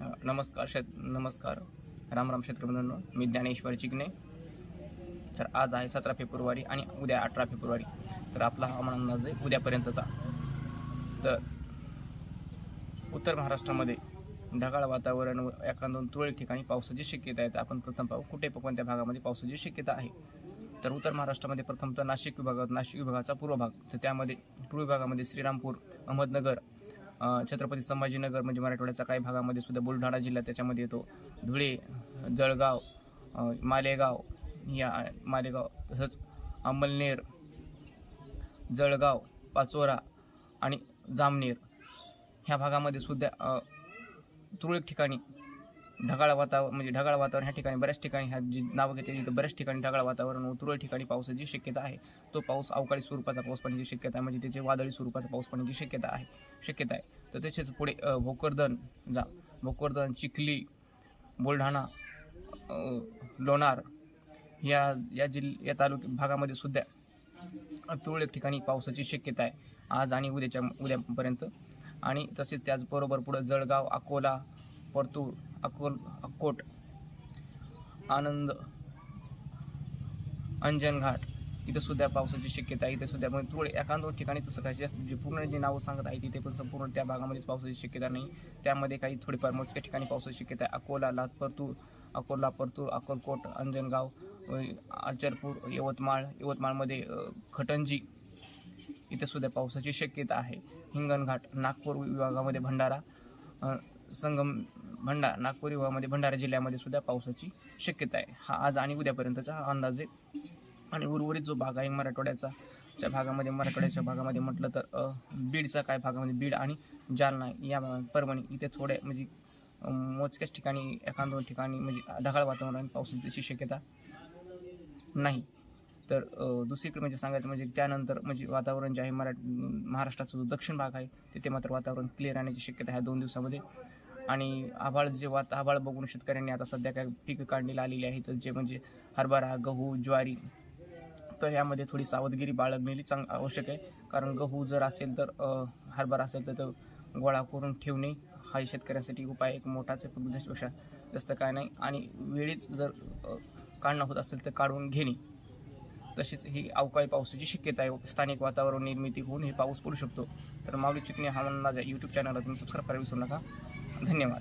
नमस्कार शेत नमस्कार. राम राम शेतकरी मी ज्ञानेश्वर चिकणे तर आज आहे सतरा फेब्रुवारी आणि उद्या अठरा फेब्रुवारी. तर आपला हवामान अंदाज आहे उद्यापर्यंतचा. तर उत्तर महाराष्ट्रामध्ये ढगाळ वातावरण व एखादं दोन तुरळक ठिकाणी पावसाची शक्यता आहे. तर आपण प्रथम पाहू कुठे कोणत्या भागामध्ये पावसाची शक्यता आहे? तर उत्तर महाराष्ट्रामध्ये प्रथमतः नाशिक विभागात नाशिक विभागाचा पूर्व भाग तर त्यामध्ये पूर्व विभागामध्ये श्रीरामपूर अहमदनगर छत्रपती संभाजीनगर म्हणजे मराठवाड्याच्या काही भागामध्ये सुद्धा बुलढाणा जिल्हा त्याच्यामध्ये येतो. धुळे जळगाव मालेगाव या मालेगाव तसंच अंमलनेर जळगाव पाचोरा आणि जामनेर ह्या भागामध्ये सुद्धा तुरळक ठिकाणी ढगाळ वातावरण म्हणजे ढगाळ वातावरण ह्या ठिकाणी बऱ्याच ठिकाणी ह्या जी नावं घेते तिथं बऱ्याच ठिकाणी ढगाळ वातावरण व तुरळ ठिकाणी पावसाची शक्यता आहे तो पाऊस अवकाळी स्वरूपाचा पाऊस पडण्याची शक्यता आहे म्हणजे त्याचे वादळी स्वरूपाचा पाऊस पडण्याची शक्यता आहे शक्यता आहे. तर तसेच पुढे भोकरदन जा. भोकरदन चिखली बुलढाणा लोणार या या जिल या तालुक्या भागामध्ये सुद्धा तुरळक ठिकाणी पावसाची शक्यता आहे. आज आणि उद्याच्या उद्यापर्यंत. आणि तसेच त्याचबरोबर पुढं जळगाव अकोला परतूर अकोल अक्कोट आनंद अंजनघाट. इथं सुद्धा पावसाची शक्यता आहे. इथे सुद्धा म्हणजे थोडे एखाद दोन ठिकाणी तसं काही जास्त जे पूर्ण जे नावं सांगत आहे तिथे पण संपूर्ण त्या भागामध्येच पावसाची शक्यता नाही. त्यामध्ये काही थोडीफार मोजक्या ठिकाणी पावसाची शक्यता आहे. अकोला लातपरतूर अकोला परतूर अकोलकोट अंजनगाव अ, आचरपूर यवतमाळ यवतमाळमध्ये खटंजी. इथे सुद्धा पावसाची शक्यता आहे. हिंगणघाट नागपूर विभागामध्ये भंडारा संगम भंडा नागपूर विभागामध्ये भंडारा जिल्ह्यामध्ये सुद्धा पावसाची शक्यता आहे. हा आज आणि उद्यापर्यंतचा हा अंदाज आहे. आणि उर्वरित जो भाग आहे मराठवाड्याचा त्या भागामध्ये मराठवाड्याच्या भागामध्ये म्हटलं तर बीडचा काय भागामध्ये म्हणजे बीड आणि जालना या परभणी इथे थोड्या म्हणजे मोजक्याच ठिकाणी एखाद दोन ठिकाणी म्हणजे ढगाळ वातावरण आणि पावसाची शक्यता नाही. तर दुसरीकडे म्हणजे सांगायचं म्हणजे त्यानंतर म्हणजे वातावरण जे आहे मरा महाराष्ट्राचा जो दक्षिण भाग आहे तिथे मात्र वातावरण क्लिअर राहण्याची शक्यता आहे. दोन दिवसामध्ये आणि आभाळ जे वात आभाळ बघून शेतकऱ्यांनी आता सध्या काय पिकं काढणीला आलेली आहेत तर जे म्हणजे हरभरा गहू ज्वारी तर यामध्ये थोडी सावधगिरी बाळगलेली चांग आवश्यक आहे. कारण गहू जर असेल तर हरभरा असेल तर तो गोळा करून ठेवणे हा शेतकऱ्यांसाठी उपाय एक मोठाच आहे पण जास्त काय नाही. आणि वेळीच जर काढणं होत असेल तर काढून घेणे. तसेच ही अवकाळी पावसाची शक्यता आहे. स्थानिक वातावरण निर्मिती होऊन हे पाऊस पडू शकतो. तर माऊली चिकणे हा अंदाज आहे यूट्यूब चॅनलला तुम्ही सबस्क्राईब करायला विसरू नका. 十年吧。